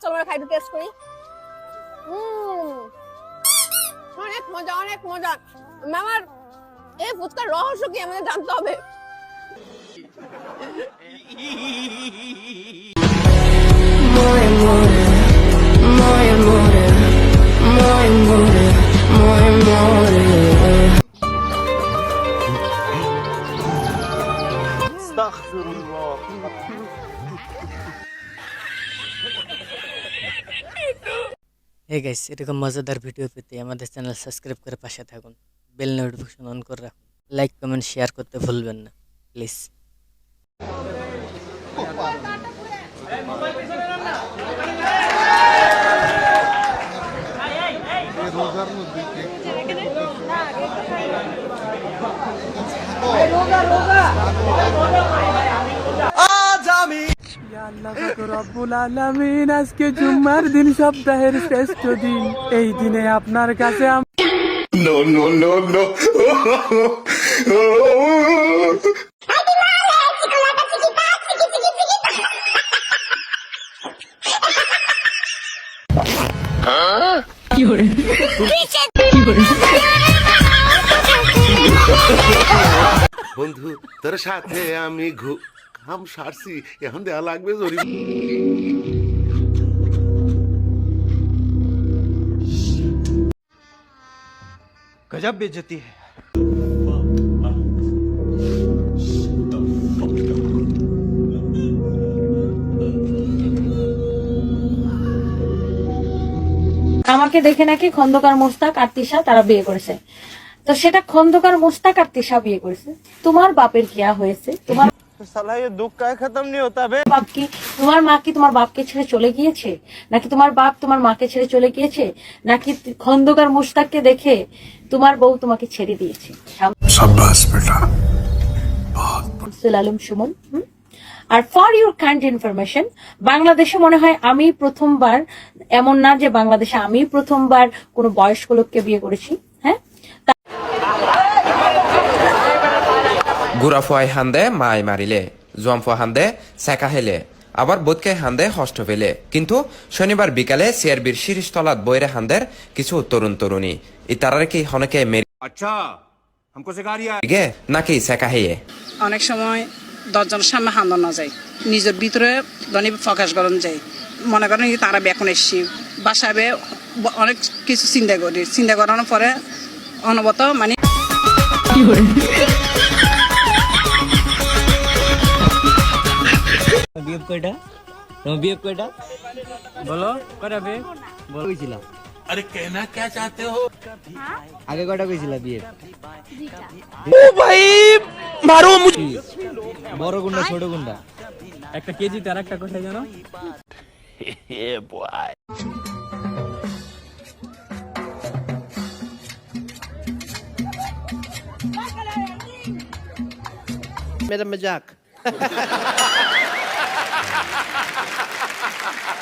চলো আমরা খাইতে টেস্ট করি। উম, অনেক মজা অনেক মজা। আমার এই ফুচকার রহস্য কি আমাদের জানতে হবে? হে গাইস এরকম মজাদার ভিডিও পেতে আমাদের চ্যানেল সাবস্ক্রাইব করে পাশে থাকুন। বেল নোটিফিকেশন অন করে রাখুন। লাইক কমেন্ট শেয়ার করতে ভুলবেন না। প্লিজ আল্লাহ পাক রব্বুল আলামিন আজকে জুম্মার দিন সপ্তাহের শ্রেষ্ঠ দিন এই দিনে আপনার কাছে আম- No, no, no, no. বন্ধু তোর সাথে আমি ঘু ঘাম সারছি এখন লাগবে জরি গজব বেজতি হ্যাঁ আমাকে দেখে নাকি খন্দকার মোস্তাক আর তিশা তারা বিয়ে করেছে। তো সেটা খন্দকার মোস্তাক আর তিশা বিয়ে করেছে। তোমার বাপের কিয়া হয়েছে তোমার साला ये दुख का खत्म नहीं होता बे বাপ কি তোমার মা কি তোমার বাপকে ছেড়ে চলে গিয়েছে নাকি তোমার বাপ তোমার মাকে ছেড়ে চলে গিয়েছে নাকি খন্দকার মোস্তাককে দেখে তোমার বউ তোমাকে ছেড়ে দিয়েছে শামসুল আলম সুমন হুম? আর ফর ইউর কাইন্ড ইনফরমেশন বাংলাদেশে মনে হয় আমি প্রথমবার এমন না যে বাংলাদেশে আমি প্রথমবার কোনো বয়স্ক লোককে বিয়ে করেছি হ্যাঁ গুড়া ফুয়াই হান্দে মাই মারিলে জোয়ামফুয়া হান্দে সেকা হেলে আবার বোধকে হান্দে হষ্ট ফেলে। কিন্তু শনিবার বিকালে সিআরবির শিরিষতলাত বইরে হান্দের কিছু তরুণ তরুণী ইতারার কি হনেকে মেরি আচ্ছা নাকি সেকা হেয়ে? অনেক সময় দশজনের সামনে হান্দন না যায় নিজের ভিতরে ধনী প্রকাশ করেন যায়। মনে করেন তারা বেকন এসছি বাসাবে অনেক কিছু চিন্তা করি। চিন্তা করানোর পরে অনবত মানে বিয়ে কয়টা তোমার বিয়ে কয়টা বলো কটা বে বল কইছিলা আরে কেনা কে চাতে হো আগে কয়টা কইছিলা বিয়ে ও ভাই মারো মুঝে বড় গুন্ডা ছোট গুন্ডা একটা কেজি তার একটা কোথায় জানো मेरा मजाक